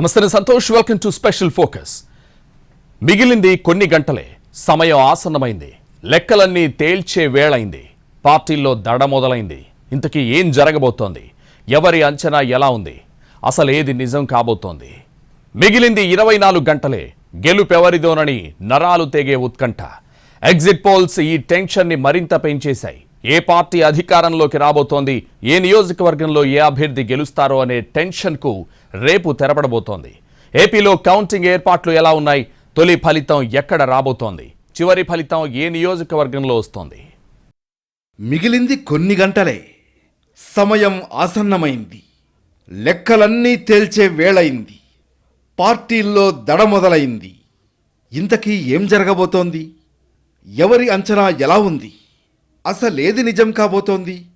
నమస్తే Santosh. Welcome to special focus మిగిలింది కొన్ని గంటలే. సమయం ఆసన్నమైంది. లెక్కలన్నీ తేల్చే వేళైంది. పార్టీల్లో దడ మొదలైంది. ఇంతకీ ఏం జరగబోతోంది? ఎవరి అంచనా ఎలా ఉంది? అసలు ఏది నిజం కాబోతోంది? మిగిలింది ఇరవై నాలుగు గంటలే. గెలుపెవరిదోనని నరాలు తెగే ఉత్కంఠ. ఎగ్జిట్ పోల్స్ ఈ టెన్షన్ని మరింత పెంచేశాయి. ఏ పార్టీ అధికారంలోకి రాబోతోంది? ఏ నియోజకవర్గంలో ఏ అభ్యర్థి గెలుస్తారో అనే టెన్షన్కు రేపు తెరపడబోతోంది. ఏపీలో కౌంటింగ్ ఏర్పాట్లు ఎలా ఉన్నాయి? తొలి ఫలితం ఎక్కడ రాబోతోంది? చివరి ఫలితం ఏ నియోజకవర్గంలో వస్తోంది? మిగిలింది కొన్ని గంటలే. సమయం ఆసన్నమైంది. లెక్కలన్నీ తేల్చే వేళయింది. పార్టీల్లో దడ మొదలైంది. ఇంతకీ ఏం జరగబోతోంది? ఎవరి అంచనా ఎలా ఉంది? అసలేది నిజం కాబోతోంది?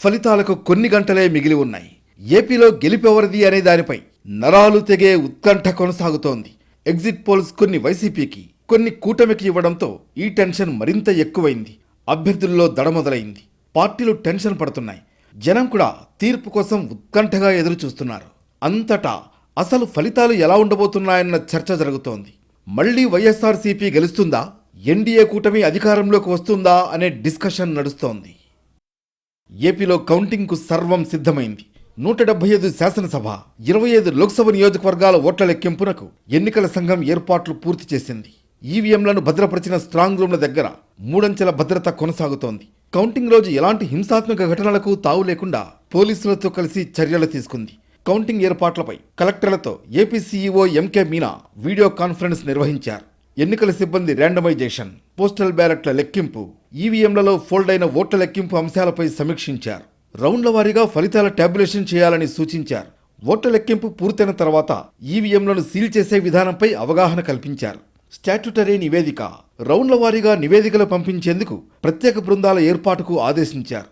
ఫలితాలకు కొన్ని గంటలే మిగిలి ఉన్నాయి. ఏపీలో గెలిపెవరిది అనే దానిపై నరాలు తెగే ఉత్కంఠ కొనసాగుతోంది. ఎగ్జిట్ పోల్స్ కొన్ని వైసీపీకి కొన్ని కూటమికి ఇవ్వడంతో ఈ టెన్షన్ మరింత ఎక్కువైంది. అభ్యర్థుల్లో దడ మొదలైంది. పార్టీలు టెన్షన్ పడుతున్నాయి. జనం కూడా తీర్పు కోసం ఉత్కంఠగా ఎదురు చూస్తున్నారు అంతటా అసలు ఫలితాలు ఎలా ఉండబోతున్నాయన్న చర్చ జరుగుతోంది. మళ్ళీ వైఎస్ఆర్సీపీ గెలుస్తుందా? ఎన్డీఏ కూటమి అధికారంలోకి వస్తుందా అనే డిస్కషన్ నడుస్తోంది. ఏపీలో కౌంటింగ్కు సర్వం సిద్ధమైంది. నూట డెబ్బై ఐదు శాసనసభ ఇరవై ఐదు లోక్సభ నియోజకవర్గాల ఓట్ల లెక్కింపునకు ఎన్నికల సంఘం ఏర్పాట్లు పూర్తి చేసింది. ఈవీఎంలను భద్రపరిచిన స్ట్రాంగ్ రూమ్ల దగ్గర మూడంచెల భద్రత కొనసాగుతోంది. కౌంటింగ్ రోజు ఎలాంటి హింసాత్మక ఘటనలకు తావు లేకుండా పోలీసులతో కలిసి చర్యలు తీసుకుంది. కౌంటింగ్ ఏర్పాట్లపై కలెక్టర్లతో AP CEO MK Meena video conference నిర్వహించారు. ఎన్నికల సిబ్బంది ర్యాండమైజేషన్ పోస్టల్ బ్యాలెట్ల లెక్కింపు ఈవీఎంలలో ఫోల్డ్ అయిన ఓట్ల లెక్కింపు అంశాలపై సమీక్షించారు. రౌండ్ల వారీగా ఫలితాల టాబ్యులేషన్ చేయాలని సూచించారు. ఓట్ల లెక్కింపు పూర్తయిన తర్వాత ఈవీఎంలను సీల్ చేసే విధానంపై అవగాహన కల్పించారు. స్టాట్యుటరీ నివేదిక రౌండ్ల వారీగా నివేదికలు పంపించేందుకు ప్రత్యేక బృందాల ఏర్పాటుకు ఆదేశించారు.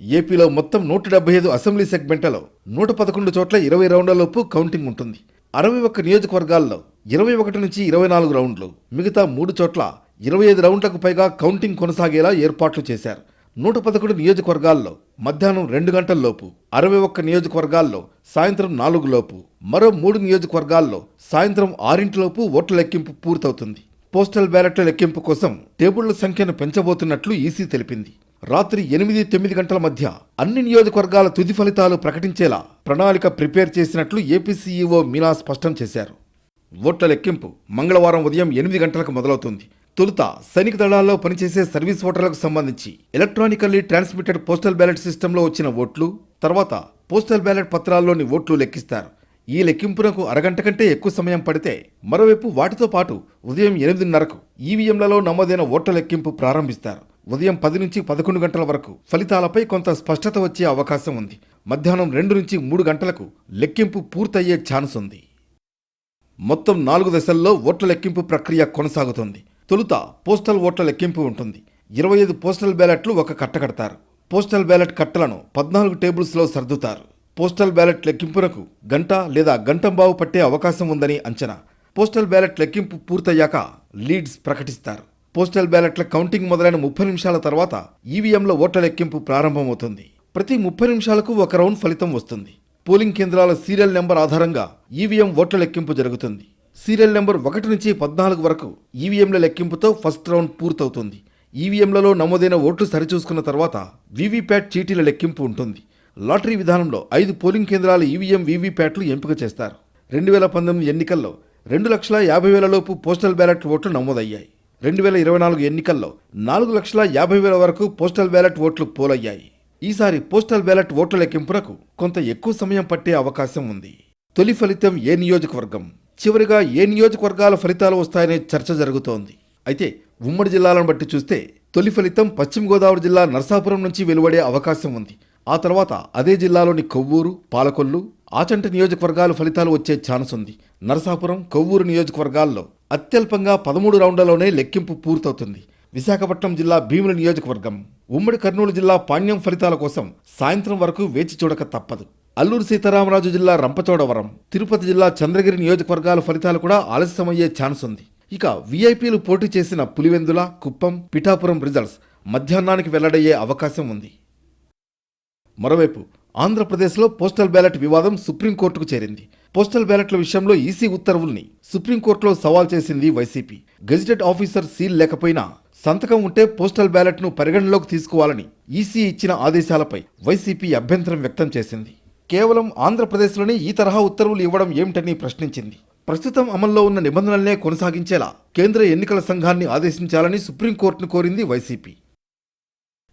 ఏపీలో మొత్తం నూట డెబ్బై ఐదు అసెంబ్లీ సెగ్మెంట్లలో నూట పదకొండు చోట్ల ఇరవై రౌండ్లలోపు కౌంటింగ్ ఉంటుంది. అరవై ఒక్క నియోజకవర్గాల్లో ఇరవై ఒకటి నుంచి ఇరవై నాలుగు రౌండ్లు. మిగతా మూడు చోట్ల ఇరవై ఐదు రౌండ్లకు పైగా కౌంటింగ్ కొనసాగేలా ఏర్పాట్లు చేశారు. నూట పదకొండు నియోజకవర్గాల్లో మధ్యాహ్నం రెండు గంటల్లోపు అరవై ఒక్క నియోజకవర్గాల్లో సాయంత్రం నాలుగు లోపు మరో మూడు నియోజకవర్గాల్లో సాయంత్రం ఆరింటిలోపు ఓట్ల లెక్కింపు పూర్తవుతుంది. పోస్టల్ బ్యాలెట్ల లెక్కింపు కోసం టేబుళ్ళ సంఖ్యను పెంచబోతున్నట్లు ఈసీ తెలిపింది. రాత్రి ఎనిమిది తొమ్మిది గంటల మధ్య అన్ని నియోజకవర్గాల తుది ఫలితాలు ప్రకటించేలా ప్రణాళిక ప్రిపేర్ చేసినట్లు ఏపీసీఈఓ మీనా స్పష్టం చేశారు. ఓట్ల లెక్కింపు మంగళవారం ఉదయం ఎనిమిది గంటలకు మొదలవుతుంది. తొలుత సైనిక దళాల్లో పనిచేసే సర్వీస్ ఓటర్లకు సంబంధించి ఎలక్ట్రానికల్లీ ట్రాన్స్మిటెడ్ పోస్టల్ బ్యాలెట్ సిస్టంలో వచ్చిన ఓట్లు తర్వాత పోస్టల్ బ్యాలెట్ పత్రాల్లోని ఓట్లు లెక్కిస్తారు. ఈ లెక్కింపునకు అరగంట కంటే ఎక్కువ సమయం పడితే మరోవైపు వాటితో పాటు ఉదయం ఎనిమిదిన్నరకు ఈవీఎంలలో నమోదైన ఓట్ల లెక్కింపు ప్రారంభిస్తారు. ఉదయం పది నుంచి పదకొండు గంటల వరకు ఫలితాలపై కొంత స్పష్టత వచ్చే అవకాశం ఉంది. మధ్యాహ్నం రెండు నుంచి మూడు గంటలకు లెక్కింపు పూర్తయ్యే ఛాన్స్ ఉంది. మొత్తం నాలుగు దశల్లో ఓట్ల లెక్కింపు ప్రక్రియ కొనసాగుతుంది. తొలుత పోస్టల్ ఓట్ల లెక్కింపు ఉంటుంది. ఇరవై ఐదు పోస్టల్ బ్యాలెట్లు ఒక కట్ట కడతారు. పోస్టల్ బ్యాలెట్ కట్టలను పద్నాలుగు టేబుల్స్లో సర్దుతారు. పోస్టల్ బ్యాలెట్ లెక్కింపునకు గంట లేదా గంటంబావు పట్టే అవకాశం ఉందని అంచనా. పోస్టల్ బ్యాలెట్ లెక్కింపు పూర్తయ్యాక లీడ్స్ ప్రకటిస్తారు. పోస్టల్ బ్యాలెట్ల కౌంటింగ్ మొదలైన ముప్పై నిమిషాల తర్వాత ఈవీఎంల ఓట్ల లెక్కింపు ప్రారంభమవుతుంది. ప్రతి ముప్పై నిమిషాలకు ఒక రౌండ్ ఫలితం వస్తుంది. పోలింగ్ కేంద్రాల సీరియల్ నెంబర్ ఆధారంగా ఈవీఎం ఓట్ల లెక్కింపు జరుగుతుంది. సీరియల్ నెంబర్ ఒకటి నుంచి పద్నాలుగు వరకు ఈవీఎంల లెక్కింపుతో ఫస్ట్ రౌండ్ పూర్తవుతుంది. ఈవీఎంలలో నమోదైన ఓట్లు సరిచూసుకున్న తర్వాత వీవీప్యాట్ చీటీల లెక్కింపు ఉంటుంది. లాటరీ విధానంలో ఐదు పోలింగ్ కేంద్రాల ఈవీఎం వీవీప్యాట్లు ఎంపిక చేస్తారు. రెండు వేల పంతొమ్మిది ఎన్నికల్లో రెండు లక్షల యాభై వేలలోపు పోస్టల్ బ్యాలెట్ ఓట్లు నమోదయ్యాయి. రెండు వేల ఇరవై నాలుగు ఎన్నికల్లో నాలుగు లక్షల యాభై వేల వరకు పోస్టల్ బ్యాలెట్ ఓట్లు పోలయ్యాయి. ఈసారి పోస్టల్ బ్యాలెట్ ఓట్ల లెక్కింపునకు కొంత ఎక్కువ సమయం పట్టే అవకాశం ఉంది. తొలి ఫలితం ఏ నియోజకవర్గం? చివరిగా ఏ నియోజకవర్గాల ఫలితాలు వస్తాయనే చర్చ జరుగుతోంది. అయితే ఉమ్మడి జిల్లాలను బట్టి చూస్తే తొలి ఫలితం పశ్చిమ గోదావరి జిల్లా నరసాపురం నుంచి వెలువడే అవకాశం ఉంది. ఆ తర్వాత అదే జిల్లాలోని కొవ్వూరు పాలకొల్లు ఆచంట నియోజకవర్గాల ఫలితాలు వచ్చే ఛాన్స్ ఉంది. నరసాపురం కొవ్వూరు నియోజకవర్గాల్లో అత్యల్పంగా పదమూడు రౌండ్లలోనే లెక్కింపు పూర్తవుతుంది. విశాఖపట్నం జిల్లా భీముల నియోజకవర్గం ఉమ్మడి కర్నూలు జిల్లా పాణ్యం ఫలితాల కోసం సాయంత్రం వరకు వేచి చూడక తప్పదు. అల్లూరు సీతారామరాజు జిల్లా రంపచోడవరం తిరుపతి జిల్లా చంద్రగిరి నియోజకవర్గాల ఫలితాలు కూడా ఆలస్యమయ్యే ఛాన్స్ ఉంది. ఇక వీఐపీలు పోటీ చేసిన పులివెందుల కుప్పం పిఠాపురం రిజల్ట్స్ మధ్యాహ్నానికి వెల్లడయ్యే అవకాశం ఉంది. మరోవైపు ఆంధ్రప్రదేశ్లో పోస్టల్ బ్యాలెట్ వివాదం సుప్రీంకోర్టుకు చేరింది. పోస్టల్ బ్యాలెట్ల విషయంలో ఈసీ ఉత్తర్వుల్ని సుప్రీంకోర్టులో సవాల్ చేసింది వైసీపీ. గెజిటెడ్ ఆఫీసర్ సీల్ లేకపోయినా సంతకం ఉంటే పోస్టల్ బ్యాలెట్ను పరిగణలోకి తీసుకోవాలని ఈసీ ఇచ్చిన ఆదేశాలపై వైసీపీ అభ్యంతరం వ్యక్తం చేసింది. కేవలం ఆంధ్రప్రదేశ్లోనే ఈ తరహా ఉత్తర్వులు ఇవ్వడం ఏమిటని ప్రశ్నించింది. ప్రస్తుతం అమల్లో ఉన్న నిబంధనలనే కొనసాగించేలా కేంద్ర ఎన్నికల సంఘాన్ని ఆదేశించాలని సుప్రీంకోర్టును కోరింది వైసీపీ.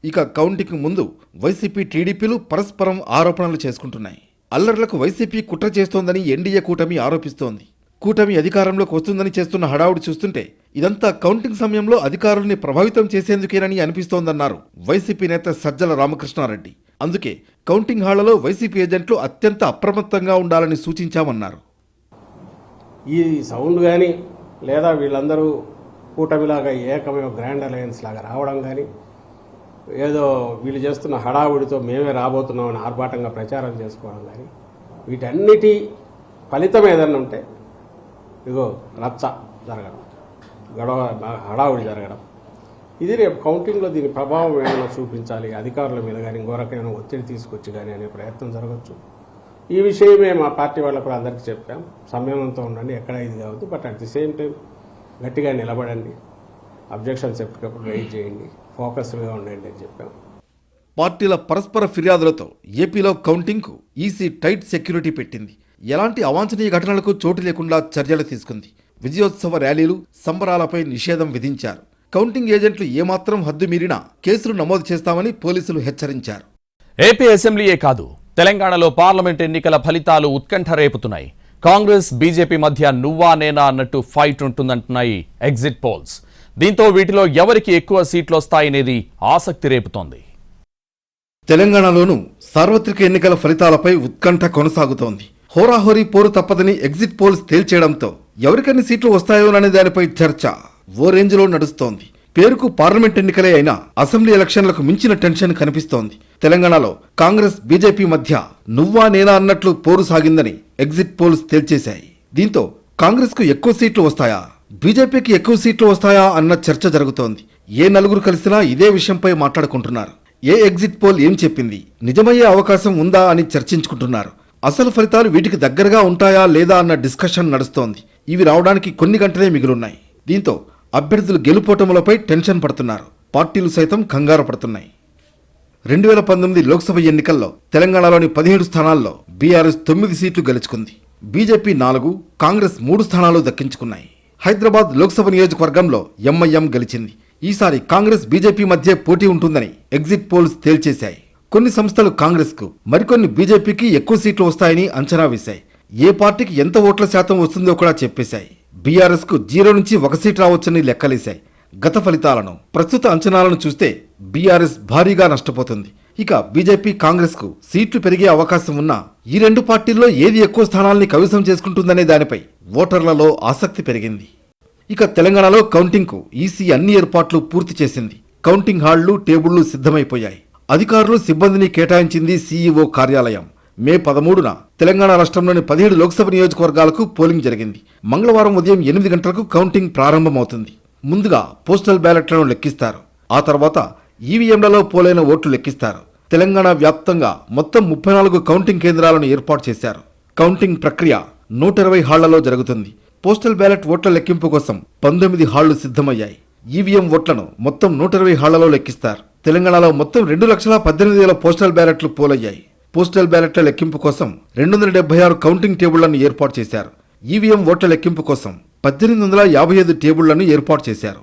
ఇక కౌంటింగ్ ముందు వైసీపీ టీడీపీలు పరస్పరం ఆరోపణలు చేసుకుంటున్నాయి. అల్లర్లకు వైసీపీ కుట్ర చేస్తోందని ఎన్డీఏ కూటమి ఆరోపిస్తోంది. కూటమి అధికారంలోకి వస్తుందని చేస్తున్న హడావుడి చూస్తుంటే ఇదంతా కౌంటింగ్ సమయంలో అధికారుల్ని ప్రభావితం చేసేందుకేనని అనిపిస్తోందన్నారు వైసీపీ నేత సజ్జల రామకృష్ణారెడ్డి. అందుకే కౌంటింగ్ హాళ్ళలో వైసీపీ ఏజెంట్లు అత్యంత అప్రమత్తంగా ఉండాలని సూచించామన్నారు. ఈ సౌండ్ కానీ లేదా వీళ్ళందరూ కూటమిలాగా ఏకమే గ్రాండ్ అలయన్స్ లాగా రావడం కానీ ఏదో వీళ్ళు చేస్తున్న హడావుడితో మేమే రాబోతున్నామని ఆర్భాటంగా ప్రచారం చేసుకోవడం కానీ వీటన్నిటి ఫలితం ఏదన్నా ఉంటే ఇగో రచ్చ జరగడం. గొడవ హడావుడి జరగడం. ఇది రేపు కౌంటింగ్లో దీని ప్రభావం ఏమైనా చూపించాలి అధికారుల మీద కానీ ఇంకోరకైనా ఒత్తిడి తీసుకొచ్చి కానీ అనే ప్రయత్నం జరగచ్చు. ఈ విషయమే మా పార్టీ వాళ్ళకు కూడా అందరికీ చెప్పాం. సంయమనంతో ఉండండి ఎక్కడ ఇది కావద్దు but at the same time గట్టిగా నిలబడండి. అబ్జెక్షన్స్ ఎప్పటికప్పుడు రైజ్ చేయండి ఫోకస్డ్గా ఉండండి అని చెప్పాం. పార్టీల పరస్పర ఫిర్యాదులతో ఏపీలో కౌంటింగ్కు ఈసీ టైట్ సెక్యూరిటీ పెట్టింది. ఎలాంటి అవాంఛనీయ ఘటనలకు చోటు లేకుండా చర్యలు తీసుకుంది. విజయోత్సవ ర్యాలీలు సంబరాలపై నిషేధం విధించారు. కౌంటింగ్ ఏజెంట్లు ఏమాత్రం హద్దు మీరినా కేసులు నమోదు చేస్తామని పోలీసులు హెచ్చరించారు. ఏపీ అసెంబ్లీయే కాదు తెలంగాణలో పార్లమెంట్ ఎన్నికల ఫలితాలు ఉత్కంఠ రేపుతున్నాయి. కాంగ్రెస్ బీజేపీ మధ్య నువ్వా నేనా అన్నట్టు ఫైట్ ఉంటుందంటున్నాయి ఎగ్జిట్ పోల్స్. దీంతో వీటిలో ఎవరికి ఎక్కువ సీట్లు వస్తాయనేది ఆసక్తి రేపుతోంది. తెలంగాణలోనూ సార్వత్రిక ఎన్నికల ఫలితాలపై ఉత్కంఠ కొనసాగుతోంది. హోరాహోరీ పోరు తప్పదని ఎగ్జిట్ పోల్స్ తేల్చేయడంతో ఎవరికన్ని సీట్లు వస్తాయోననే దానిపై చర్చ ఓ రేంజ్లో నడుస్తోంది. పేరుకు పార్లమెంట్ ఎన్నికలే అయినా అసెంబ్లీ ఎలక్షన్లకు మించిన టెన్షన్ కనిపిస్తోంది. తెలంగాణలో కాంగ్రెస్ బీజేపీ మధ్య నువ్వా నేనా అన్నట్లు పోరు సాగిందని ఎగ్జిట్ పోల్స్ తేల్చేశాయి. దీంతో కాంగ్రెస్కు ఎక్కువ సీట్లు వస్తాయా? బీజేపీకి ఎక్కువ సీట్లు వస్తాయా అన్న చర్చ జరుగుతోంది. ఏ నలుగురు కలిసినా ఇదే విషయంపై మాట్లాడుకుంటున్నారు. ఏ ఎగ్జిట్ పోల్ ఏం చెప్పింది? నిజమయ్యే అవకాశం ఉందా అని చర్చించుకుంటున్నారు. అసలు ఫలితాలు వీటికి దగ్గరగా ఉంటాయా లేదా అన్న డిస్కషన్ నడుస్తోంది. ఇవి రావడానికి కొన్ని గంటలే మిగిలున్నాయి. దీంతో అభ్యర్థులు గెలుపోటములపై టెన్షన్ పడుతున్నారు. పార్టీలు సైతం కంగారు పడుతున్నాయి. రెండు వేల పంతొమ్మిది లోక్సభ ఎన్నికల్లో తెలంగాణలోని పదిహేడు స్థానాల్లో బీఆర్ఎస్ తొమ్మిది సీట్లు గెలుచుకుంది. బీజేపీ నాలుగు కాంగ్రెస్ మూడు స్థానాలు దక్కించుకున్నాయి. హైదరాబాద్ లోక్సభ నియోజకవర్గంలో ఎంఐఎం గెలిచింది. ఈసారి కాంగ్రెస్ బీజేపీ మధ్య పోటీ ఉంటుందని ఎగ్జిట్ పోల్స్ తేల్చేశాయి. కొన్ని సంస్థలు కాంగ్రెస్కు మరికొన్ని బీజేపీకి ఎక్కువ సీట్లు వస్తాయని అంచనా వేశాయి. ఏ పార్టీకి ఎంత ఓట్ల శాతం వస్తుందో కూడా చెప్పేశాయి. బీఆర్ఎస్కు జీరో నుంచి ఒక సీట్ రావచ్చని లెక్కలేశాయి. గత ఫలితాలను ప్రస్తుత అంచనాలను చూస్తే బీఆర్ఎస్ భారీగా నష్టపోతుంది. ఇక బీజేపీ కాంగ్రెస్కు సీట్లు పెరిగే అవకాశం ఉన్నా ఈ రెండు పార్టీల్లో ఏది ఎక్కువ స్థానాల్ని కవిసం చేసుకుంటుందనే దానిపై ఓటర్లలో ఆసక్తి పెరిగింది. ఇక తెలంగాణలో కౌంటింగ్కు ఈసీ అన్ని ఏర్పాట్లు పూర్తి చేసింది. కౌంటింగ్ హాళ్ళు టేబుళ్ళు సిద్ధమైపోయాయి. అధికారులు సిబ్బందిని కేటాయించింది సీఈఓ కార్యాలయం. మే పదమూడున తెలంగాణ రాష్ట్రంలోని పదిహేడు లోక్సభ నియోజకవర్గాలకు పోలింగ్ జరిగింది. మంగళవారం ఉదయం ఎనిమిది గంటలకు కౌంటింగ్ ప్రారంభమవుతుంది. ముందుగా పోస్టల్ బ్యాలెట్లను లెక్కిస్తారు. ఆ తర్వాత ఈవీఎంలలో పోలైన ఓట్లు లెక్కిస్తారు. తెలంగాణ వ్యాప్తంగా మొత్తం ముప్పై నాలుగు కౌంటింగ్ కేంద్రాలను ఏర్పాటు చేశారు. కౌంటింగ్ ప్రక్రియ నూట ఇరవై హాళ్ళలో జరుగుతుంది. పోస్టల్ బ్యాలెట్ ఓట్ల లెక్కింపు కోసం పంతొమ్మిది హాళ్ళు సిద్ధమయ్యాయి. ఈవీఎం ఓట్లను మొత్తం నూట ఇరవై హాళ్ళలో లెక్కిస్తారు. తెలంగాణలో మొత్తం రెండు లక్షల పద్దెనిమిది వేల పోస్టల్ బ్యాలెట్లు పోలయ్యాయి. పోస్టల్ బ్యాలెట్ల లెక్కింపు కోసం రెండు వందల డెబ్బై ఆరు కౌంటింగ్ టేబుళ్ళను ఏర్పాటు చేశారు. ఈవీఎం ఓట్ల లెక్కింపు కోసం పద్దెనిమిది వందల యాభై ఐదు టేబుళ్ళను ఏర్పాటు చేశారు.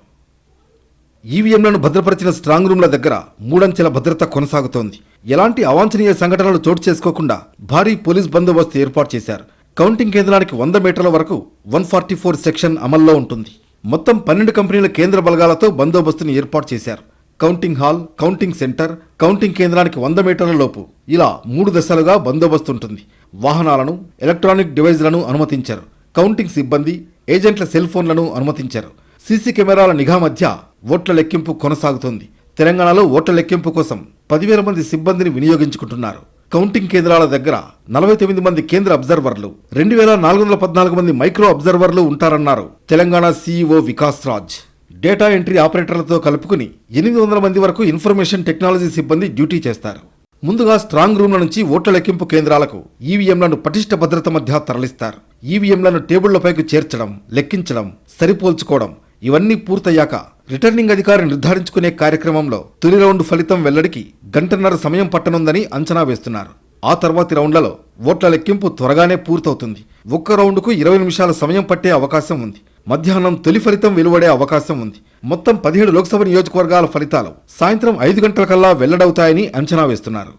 ఈవీఎంలను భద్రపరిచిన స్ట్రాంగ్ రూమ్ల దగ్గర మూడంచెల భద్రత కొనసాగుతోంది. ఎలాంటి అవాంఛనీయ సంఘటనలు చోటు చేసుకోకుండా భారీ పోలీస్ బందోబస్తు ఏర్పాటు చేశారు. కౌంటింగ్ కేంద్రానికి వంద మీటర్ల వరకు వన్ ఫార్టీ ఫోర్ సెక్షన్ అమల్లో ఉంటుంది. మొత్తం పన్నెండు కంపెనీల కేంద్ర బలగాలతో బందోబస్తును ఏర్పాటు చేశారు. Counting hall counting centre counting కేంద్రానికి వంద మీటర్ల లోపు. ఇలా మూడు దశలుగా బందోబస్తు ఉంటుంది వాహనాలను ఎలక్ట్రానిక్ డివైజ్లను అనుమతించారు. కౌంటింగ్ సిబ్బంది ఏజెంట్ల సెల్ ఫోన్లను అనుమతించారు. సీసీ కెమెరాల నిఘా మధ్య ఓట్ల లెక్కింపు కొనసాగుతోంది. తెలంగాణలో ఓట్ల లెక్కింపు కోసం పదివేల మంది సిబ్బందిని వినియోగించుకుంటున్నారు. కౌంటింగ్ కేంద్రాల దగ్గర నలభై తొమ్మిది మంది కేంద్ర అబ్జర్వర్లు రెండు వేల నాలుగు వందల పద్నాలుగు మంది మైక్రో అబ్జర్వర్లు ఉంటారన్నారు Telangana CEO Vikas Raj. Data entry ఆపరేటర్లతో కలుపుకుని ఎనిమిది వందల మంది వరకు ఇన్ఫర్మేషన్ టెక్నాలజీ సిబ్బంది డ్యూటీ చేస్తారు. ముందుగా స్ట్రాంగ్ రూమ్ల నుంచి ఓట్ల లెక్కింపు కేంద్రాలకు ఈవీఎంలను పటిష్ట భద్రత మధ్య తరలిస్తారు. ఈవీఎంలను టేబుళ్ళపైకి చేర్చడం లెక్కించడం సరిపోల్చుకోవడం ఇవన్నీ పూర్తయ్యాక రిటర్నింగ్ అధికారి నిర్ధారించుకునే కార్యక్రమంలో తొలి రౌండ్ ఫలితం వెల్లడికి గంటన్నర సమయం పట్టనుందని అంచనా వేస్తున్నారు. ఆ తర్వాతి రౌండ్లలో ఓట్ల లెక్కింపు త్వరగానే పూర్తవుతుంది. ఒక్క రౌండ్కు ఇరవై నిమిషాల సమయం పట్టే అవకాశం ఉంది. మధ్యాహ్నం తొలి ఫలితం వెలువడే అవకాశం ఉంది. మొత్తం పదిహేడు లోక్సభ నియోజకవర్గాల ఫలితాలు సాయంత్రం ఐదు గంటలకల్లా వెల్లడవుతాయని అంచనా వేస్తున్నారు.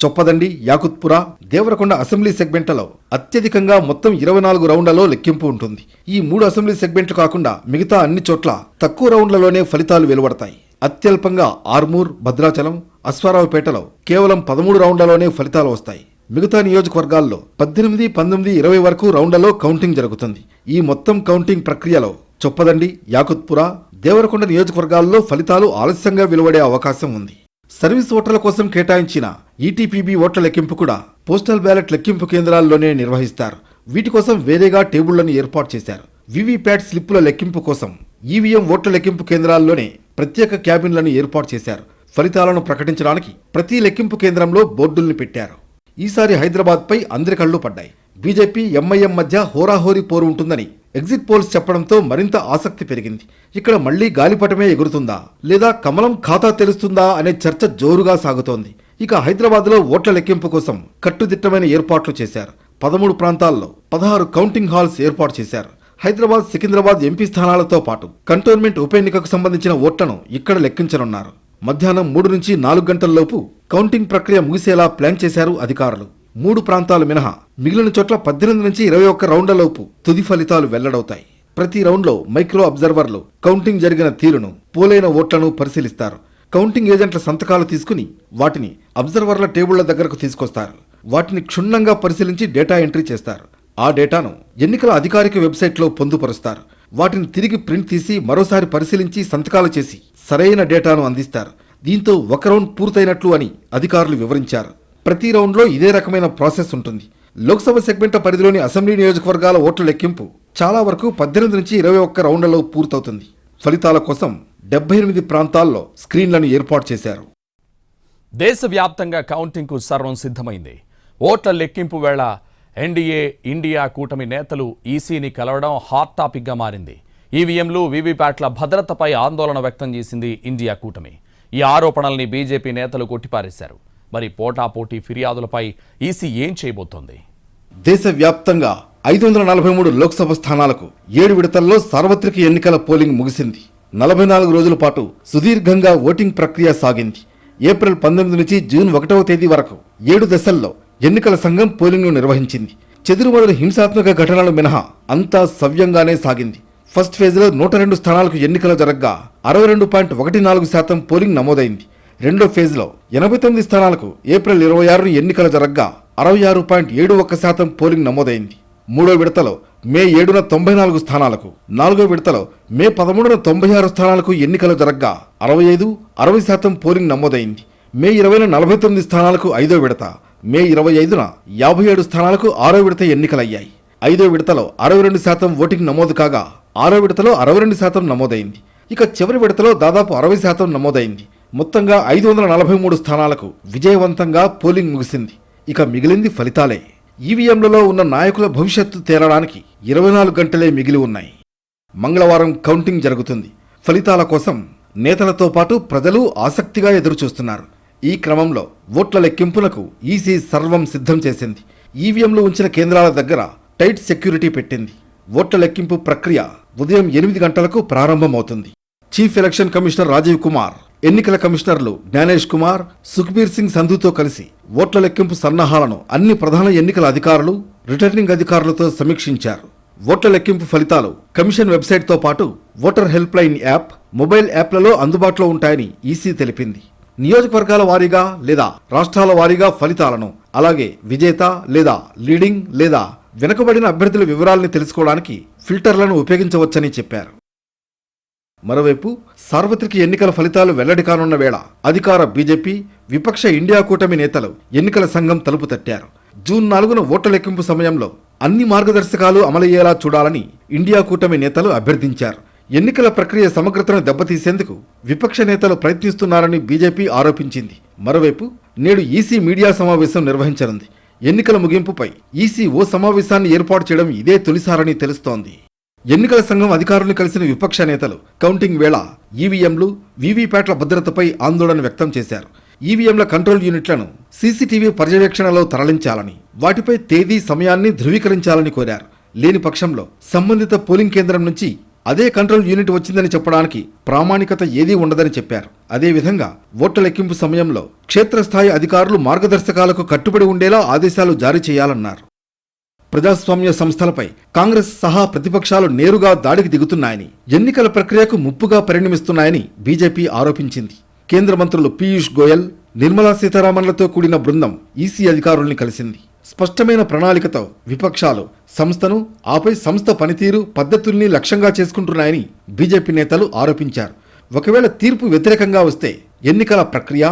చొప్పదండి యాకుత్పుర దేవరకొండ అసెంబ్లీ సెగ్మెంట్లలో అత్యధికంగా మొత్తం ఇరవై నాలుగు రౌండ్లలో లెక్కింపు ఉంటుంది. ఈ మూడు అసెంబ్లీ సెగ్మెంట్లు కాకుండా మిగతా అన్ని చోట్ల తక్కువ రౌండ్లలోనే ఫలితాలు వెలువడతాయి. అత్యల్పంగా ఆర్మూర్ భద్రాచలం అశ్వారావుపేటలో కేవలం పదమూడు రౌండ్లలోనే ఫలితాలు వస్తాయి. మిగతా నియోజకవర్గాల్లో పద్దెనిమిది పంతొమ్మిది ఇరవై వరకు రౌండ్లలో కౌంటింగ్ జరుగుతుంది. ఈ మొత్తం కౌంటింగ్ ప్రక్రియలో చొప్పదండి యాకుత్పుర దేవరకొండ నియోజకవర్గాల్లో ఫలితాలు ఆలస్యంగా వెలువడే అవకాశం ఉంది. సర్వీస్ ఓటర్ల కోసం కేటాయించిన ఈటీపీబీ ఓట్ల లెక్కింపు కూడా పోస్టల్ బ్యాలెట్ లెక్కింపు కేంద్రాల్లోనే నిర్వహిస్తారు. వీటి కోసం వేరేగా టేబుళ్ళను ఏర్పాటు చేశారు. వివిప్యాట్ స్లిప్పుల లెక్కింపు కోసం ఈవీఎం ఓట్ల లెక్కింపు కేంద్రాల్లోనే ప్రత్యేక క్యాబిన్లను ఏర్పాటు చేశారు. ఫలితాలను ప్రకటించడానికి ప్రతి లెక్కింపు కేంద్రంలో బోర్డుల్ని పెట్టారు. ఈసారి హైదరాబాద్పై అందరి కళ్ళు పడ్డాయి. బీజేపీ ఎంఐఎం మధ్య హోరాహోరీ పోరు ఉంటుందని ఎగ్జిట్ పోల్స్ చెప్పడంతో మరింత ఆసక్తి పెరిగింది. ఇక్కడ మళ్ళీ గాలిపటమే ఎగురుతుందా? లేదా కమలం ఖాతా తెరుస్తుందా అనే చర్చ జోరుగా సాగుతోంది. ఇక హైదరాబాద్లో ఓట్ల లెక్కింపు కోసం కట్టుదిట్టమైన ఏర్పాట్లు చేశారు. పదమూడు ప్రాంతాల్లో పదహారు కౌంటింగ్ హాల్స్ ఏర్పాటు చేశారు. హైదరాబాద్ సికింద్రాబాద్ ఎంపీ స్థానాలతో పాటు కంటోన్మెంట్ ఉప ఎన్నికకు సంబంధించిన ఓట్లను ఇక్కడ లెక్కించనున్నారు. మధ్యాహ్నం మూడు నుంచి నాలుగు గంటల్లోపు కౌంటింగ్ ప్రక్రియ ముగిసేలా ప్లాన్ చేశారు అధికారులు. మూడు ప్రాంతాలు మినహా మిగిలిన చోట్ల పద్దెనిమిది నుంచి ఇరవై ఒక్క రౌండ్లలోపు తుది ఫలితాలు వెల్లడవుతాయి. ప్రతి రౌండ్లో మైక్రో అబ్జర్వర్లు కౌంటింగ్ జరిగిన తీరును పోలైన ఓట్లను పరిశీలిస్తారు. కౌంటింగ్ ఏజెంట్ల సంతకాలు తీసుకుని వాటిని అబ్జర్వర్ల టేబుళ్ళ దగ్గరకు తీసుకొస్తారు. వాటిని క్షుణ్ణంగా పరిశీలించి డేటా ఎంట్రీ చేస్తారు. ఆ డేటాను ఎన్నికల అధికారిక వెబ్సైట్లో పొందుపరుస్తారు. వాటిని తిరిగి ప్రింట్ తీసి మరోసారి పరిశీలించి సంతకాలు చేసి సరైన డేటాను అందిస్తారు. దీంతో ఒక రౌండ్ పూర్తయినట్లు అని అధికారులు వివరించారు. ప్రతి రౌండ్లో ఇదే రకమైన ప్రాసెస్ ఉంటుంది. లోక్సభ సెగ్మెంట్ పరిధిలోని అసెంబ్లీ నియోజకవర్గాల ఓట్ల లెక్కింపు చాలా వరకు పద్దెనిమిది నుంచి ఇరవై ఒక్క రౌండ్లలో పూర్తవుతుంది. ఫలితాల కోసం డెబ్బై ఎనిమిది ప్రాంతాల్లో స్క్రీన్లను ఏర్పాటు చేశారు. దేశవ్యాప్తంగా కౌంటింగ్కు సర్వం సిద్ధమైంది. ఓట్ల లెక్కింపు వేళ ఎన్డీఏ ఇండియా కూటమి నేతలు ఈసీని కలవడం హాట్ టాపిక్గా మారింది. ఈవీఎంలు వీవీప్యాట్ల భద్రతపై ఆందోళన వ్యక్తం చేసింది ఇండియా కూటమి. ఈ ఆరోపణల్ని బీజేపీ నేతలు కొట్టిపారేశారు. మరి పోటాపోటీ ఫిర్యాదులపై ఈసీ ఏం చేయబోతోంది? దేశవ్యాప్తంగా ఐదు వందల నలభై మూడు లోక్సభ స్థానాలకు ఏడు విడతల్లో సార్వత్రిక ఎన్నికల పోలింగ్ ముగిసింది. నలభై నాలుగు రోజుల పాటు సుదీర్ఘంగా ఓటింగ్ ప్రక్రియ సాగింది. ఏప్రిల్ పంతొమ్మిది నుంచి జూన్ ఒకటవ తేదీ వరకు ఏడు దశల్లో ఎన్నికల సంఘం పోలింగ్ను నిర్వహించింది. చెదురుమదురు హింసాత్మక ఘటనలు మినహా అంతా సవ్యంగానే సాగింది. ఫస్ట్ ఫేజ్లో నూట రెండు స్థానాలకు ఎన్నికలు జరగ్గా అరవై రెండు పాయింట్ ఒకటి నాలుగు శాతం పోలింగ్ నమోదైంది. రెండో ఫేజ్లో ఎనభై తొమ్మిది స్థానాలకు ఏప్రిల్ ఇరవై ఆరు ఎన్నికలు జరగ్గా అరవై ఆరు పాయింట్ ఏడు ఒక్క శాతం పోలింగ్ నమోదైంది. మూడో విడతలో మే ఏడున తొంభై నాలుగు స్థానాలకు నాలుగో విడతలో మే పదమూడున తొంభై ఆరు స్థానాలకు ఎన్నికలు జరగ్గా అరవై ఐదు అరవై శాతం పోలింగ్ నమోదైంది. మే ఇరవైన నలభై తొమ్మిది స్థానాలకు ఐదో విడత మే ఇరవై ఐదున యాభై ఏడు స్థానాలకు ఆరో విడత ఎన్నికలయ్యాయి. ఐదో విడతలో అరవై రెండు శాతం ఓటింగ్ నమోదు కాగా ఆరో విడతలో అరవై రెండు శాతం నమోదైంది. ఇక చివరి విడతలో దాదాపు అరవై శాతం నమోదైంది. మొత్తంగా ఐదు వందల నలభై మూడు స్థానాలకు విజయవంతంగా పోలింగ్ ముగిసింది. ఇక మిగిలింది ఫలితాలే. ఈవీఎంలలో ఉన్న నాయకుల భవిష్యత్తు తేలడానికి ఇరవై నాలుగు గంటలే మిగిలి ఉన్నాయి. మంగళవారం కౌంటింగ్ జరుగుతుంది. ఫలితాల కోసం నేతలతో పాటు ప్రజలు ఆసక్తిగా ఎదురుచూస్తున్నారు. ఈ క్రమంలో ఓట్ల లెక్కింపులకు ఈసీ సర్వం సిద్ధం చేసింది. ఈవీఎంలు ఉంచిన కేంద్రాల దగ్గర టైట్ సెక్యూరిటీ పెట్టింది. ఓట్ల లెక్కింపు ప్రక్రియ ఉదయం ఎనిమిది గంటలకు ప్రారంభమవుతుంది. Chief election commissioner Rajiv Kumar ఎన్నికల కమిషనర్లు జ్ఞానేష్ కుమార్ సుఖ్బీర్ సింగ్ సంధుతో కలిసి ఓట్ల లెక్కింపు సన్నాహాలను అన్ని ప్రధాన ఎన్నికల అధికారులు రిటర్నింగ్ అధికారులతో సమీక్షించారు. ఓట్ల లెక్కింపు ఫలితాలు కమిషన్ వెబ్సైట్తో పాటు voter help line app mobile యాప్లలో అందుబాటులో ఉంటాయని ఈసీ తెలిపింది. నియోజకవర్గాల వారీగా లేదా రాష్ట్రాల వారీగా ఫలితాలను అలాగే విజేత లేదా లీడింగ్ లేదా వెనుకబడిన అభ్యర్థుల వివరాల్ని తెలుసుకోవడానికి ఫిల్టర్లను ఉపయోగించవచ్చని చెప్పారు. మరోవైపు సార్వత్రిక ఎన్నికల ఫలితాలు వెల్లడి కానున్న వేళ అధికార బీజేపీ విపక్ష ఇండియా కూటమి నేతలు ఎన్నికల సంఘం తలుపు తట్టారు. జూన్ నాలుగున ఓట్ల లెక్కింపు సమయంలో అన్ని మార్గదర్శకాలు అమలయ్యేలా చూడాలని ఇండియా కూటమి నేతలు అభ్యర్థించారు. ఎన్నికల ప్రక్రియ సమగ్రతను దెబ్బతీసేందుకు విపక్ష నేతలు ప్రయత్నిస్తున్నారని బీజేపీ ఆరోపించింది. మరోవైపు నేడు ఈసీ మీడియా సమావేశం నిర్వహించనుంది. ఎన్నికల ముగింపుపై ఈసీ ఓ సమావేశాన్ని ఏర్పాటు చేయడం ఇదే తొలిసారని తెలుస్తోంది. ఎన్నికల సంఘం అధికారులను కలిసిన విపక్ష నేతలు కౌంటింగ్ వేళ ఈవీఎంలు వీవీప్యాట్ల భద్రతపై ఆందోళన వ్యక్తం చేశారు. ఈవీఎంల కంట్రోల్ యూనిట్లను సీసీటీవీ పర్యవేక్షణలో తరలించాలని వాటిపై తేదీ సమయాన్ని ధృవీకరించాలని కోరారు. లేని పక్షంలో సంబంధిత పోలింగ్ కేంద్రం నుంచి అదే కంట్రోల్ యూనిట్ వచ్చిందని చెప్పడానికి ప్రామాణికత ఏదీ ఉండదని చెప్పారు. అదేవిధంగా ఓట్ల లెక్కింపు సమయంలో క్షేత్రస్థాయి అధికారులు మార్గదర్శకాలకు కట్టుబడి ఉండేలా ఆదేశాలు జారీ చేయాలన్నారు. ప్రజాస్వామ్య సంస్థలపై కాంగ్రెస్ సహా ప్రతిపక్షాలు నేరుగా దాడికి దిగుతున్నాయని ఎన్నికల ప్రక్రియకు ముప్పుగా పరిణమిస్తున్నాయని బీజేపీ ఆరోపించింది. కేంద్ర మంత్రులు పీయూష్ గోయల్ నిర్మలా సీతారామన్లతో కూడిన బృందం ఈసీ అధికారుల్ని కలిసింది. స్పష్టమైన ప్రణాళికతో విపక్షాలు సంస్థను ఆపై సంస్థ పనితీరు పద్ధతుల్ని లక్ష్యంగా చేసుకుంటున్నాయని బీజేపీ నేతలు ఆరోపించారు. ఒకవేళ తీర్పు వ్యతిరేకంగా వస్తే ఎన్నికల ప్రక్రియ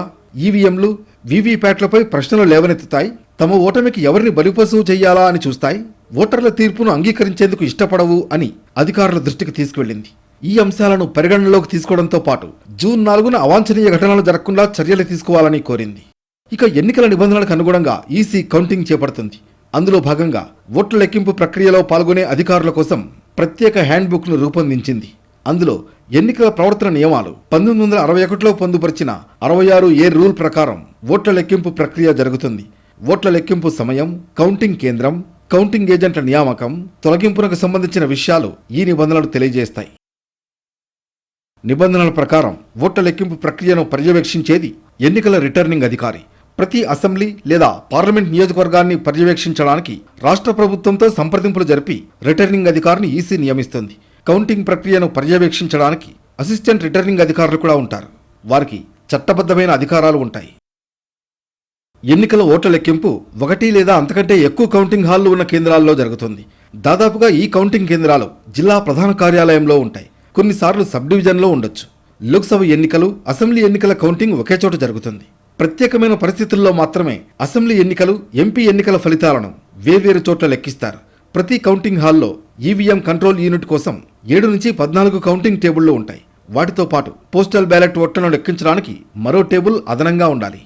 ఈవీఎంలు వీవీప్యాట్లపై ప్రశ్నలు లేవనెత్తుతాయి. తమ ఓటమికి ఎవరిని బలిపశువు చెయ్యాలా అని చూస్తాయి. ఓటర్ల తీర్పును అంగీకరించేందుకు ఇష్టపడవు అని అధికారుల దృష్టికి తీసుకువెళ్ళింది. ఈ అంశాలను పరిగణనలోకి తీసుకోవడంతో పాటు జూన్ నాలుగున అవాంఛనీయ ఘటనలు జరగకుండా చర్యలు తీసుకోవాలని కోరింది. ఇక ఎన్నికల నిబంధనలకు అనుగుణంగా ఈసీ కౌంటింగ్ చేపడుతుంది. అందులో భాగంగా ఓట్ల లెక్కింపు ప్రక్రియలో పాల్గొనే అధికారుల కోసం ప్రత్యేక హ్యాండ్బుక్ను రూపొందించింది. అందులో ఎన్నికల ప్రవర్తన నియమాలు పంతొమ్మిది వందల అరవై ఒకటిలో పొందుపరిచిన అరవై ఆరు ఏ రూల్ ప్రకారం ఓట్ల లెక్కింపు ప్రక్రియ జరుగుతుంది. ఓట్ల లెక్కింపు సమయం కౌంటింగ్ కేంద్రం కౌంటింగ్ ఏజెంట్ల నియామకం తొలగింపునకు సంబంధించిన విషయాలు ఈ నిబంధనలు తెలియజేస్తాయి. నిబంధనల ప్రకారం ఓట్ల లెక్కింపు ప్రక్రియను పర్యవేక్షించేది ఎన్నికల రిటర్నింగ్ అధికారి. ప్రతి అసెంబ్లీ లేదా పార్లమెంట్ నియోజకవర్గాన్ని పర్యవేక్షించడానికి రాష్ట్ర ప్రభుత్వంతో సంప్రదింపులు జరిపి రిటర్నింగ్ అధికారిని ఈసీ నియమిస్తుంది. కౌంటింగ్ ప్రక్రియను పర్యవేక్షించడానికి అసిస్టెంట్ రిటర్నింగ్ అధికారులు కూడా ఉంటారు. వారికి చట్టబద్ధమైన అధికారాలు ఉంటాయి. ఎన్నికల ఓట్ల లెక్కింపు ఒకటి లేదా అంతకంటే ఎక్కువ కౌంటింగ్ హాళ్ళు ఉన్న కేంద్రాల్లో జరుగుతుంది. దాదాపుగా ఈ కౌంటింగ్ కేంద్రాలు జిల్లా ప్రధాన కార్యాలయంలో ఉంటాయి. కొన్నిసార్లు సబ్ డివిజన్లో ఉండొచ్చు. లోక్సభ ఎన్నికలు అసెంబ్లీ ఎన్నికల కౌంటింగ్ ఒకే చోట జరుగుతుంది. ప్రత్యేకమైన పరిస్థితుల్లో మాత్రమే అసెంబ్లీ ఎన్నికలు ఎంపీ ఎన్నికల ఫలితాలను వేర్వేరు చోట్ల లెక్కిస్తారు. ప్రతి కౌంటింగ్ హాల్లో ఈవీఎం కంట్రోల్ యూనిట్ కోసం ఏడు నుంచి పద్నాలుగు కౌంటింగ్ టేబుళ్ళు ఉంటాయి. వాటితో పాటు పోస్టల్ బ్యాలెట్ ఓట్లను లెక్కించడానికి మరో టేబుల్ అదనంగా ఉండాలి.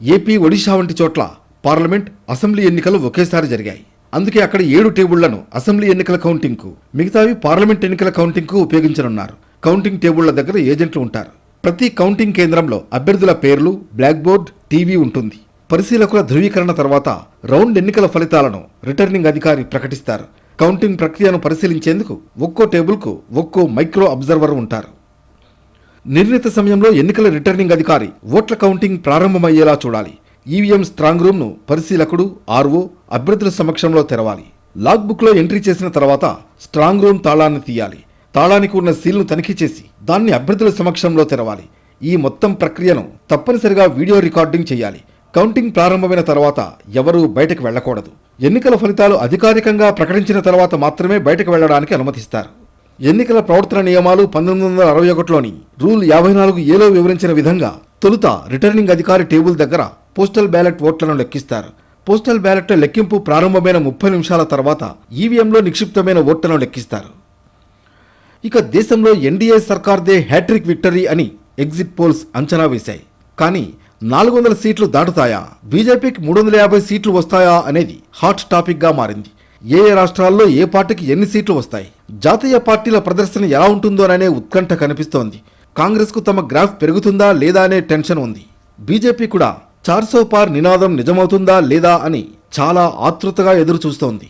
ఏపీ ఒడిశా వంటి చోట్ల పార్లమెంట్ అసెంబ్లీ ఎన్నికలు ఒకేసారి జరిగాయి. అందుకే అక్కడ ఏడు టేబుళ్ళను అసెంబ్లీ ఎన్నికల కౌంటింగ్కు మిగతావి పార్లమెంట్ ఎన్నికల కౌంటింగ్కు ఉపయోగించనున్నారు. కౌంటింగ్ టేబుళ్ళ దగ్గర ఏజెంట్లు ఉంటారు. ప్రతి కౌంటింగ్ కేంద్రంలో అభ్యర్థుల పేర్లు బ్లాక్ బోర్డ్ టీవీ ఉంటుంది. పరిశీలకుల ధృవీకరణ తర్వాత రౌండ్ ఎన్నికల ఫలితాలను రిటర్నింగ్ అధికారి ప్రకటిస్తారు. కౌంటింగ్ ప్రక్రియను పరిశీలించేందుకు ఒక్కో టేబుల్కు ఒక్కో మైక్రో అబ్జర్వర్ ఉంటారు. నిర్ణీత సమయంలో ఎన్నికల రిటర్నింగ్ అధికారి ఓట్ల కౌంటింగ్ ప్రారంభమయ్యేలా చూడాలి. ఈవీఎం స్ట్రాంగ్ రూమ్ను పరిశీలకుడు ఆర్ఓ అభ్యర్థుల సమక్షంలో తెరవాలి. లాగ్ బుక్లో ఎంట్రీ చేసిన తర్వాత స్ట్రాంగ్ రూమ్ తాళాన్ని తీయాలి. తాళానికి ఉన్న సీల్ను తనిఖీ చేసి దాన్ని అభ్యర్థుల సమక్షంలో తెరవాలి. ఈ మొత్తం ప్రక్రియను తప్పనిసరిగా వీడియో రికార్డింగ్ చేయాలి. కౌంటింగ్ ప్రారంభమైన తర్వాత ఎవరూ బయటకు వెళ్ళకూడదు. ఎన్నికల ఫలితాలు అధికారికంగా ప్రకటించిన తర్వాత మాత్రమే బయటకు వెళ్ళడానికి అనుమతిస్తారు. ఎన్నికల ప్రవర్తన నియమాలు పంతొమ్మిది వందల అరవై ఒకటిలోని రూల్ యాభై నాలుగు ఏలో వివరించిన విధంగా తొలుత రిటర్నింగ్ అధికారి టేబుల్ దగ్గర పోస్టల్ బ్యాలెట్ ఓట్లను లెక్కిస్తారు. పోస్టల్ బ్యాలెట్ల లెక్కింపు ప్రారంభమైన ముప్పై నిమిషాల తర్వాత ఈవీఎంలో నిక్షిప్తమైన ఓట్లను లెక్కిస్తారు. ఇక దేశంలో ఎన్డీఏ సర్కార్దే హ్యాట్రిక్ విక్టరీ అని ఎగ్జిట్ పోల్స్ అంచనా వేశాయి. కానీ నాలుగు వందల సీట్లు దాటుతాయా? బీజేపీకి మూడు వందల యాభై సీట్లు వస్తాయా అనేది హాట్ టాపిక్గా మారింది. ఏ ఏ రాష్ట్రాల్లో ఏ పార్టీకి ఎన్ని సీట్లు వస్తాయి? జాతీయ పార్టీల ప్రదర్శన ఎలా ఉంటుందోననే ఉత్కంఠ కనిపిస్తోంది. కాంగ్రెస్కు తమ గ్రాఫ్ పెరుగుతుందా లేదా అనే టెన్షన్ ఉంది. బీజేపీ కూడా చార్సో పార్ నినాదం నిజమవుతుందా లేదా అని చాలా ఆతృతగా ఎదురు చూస్తోంది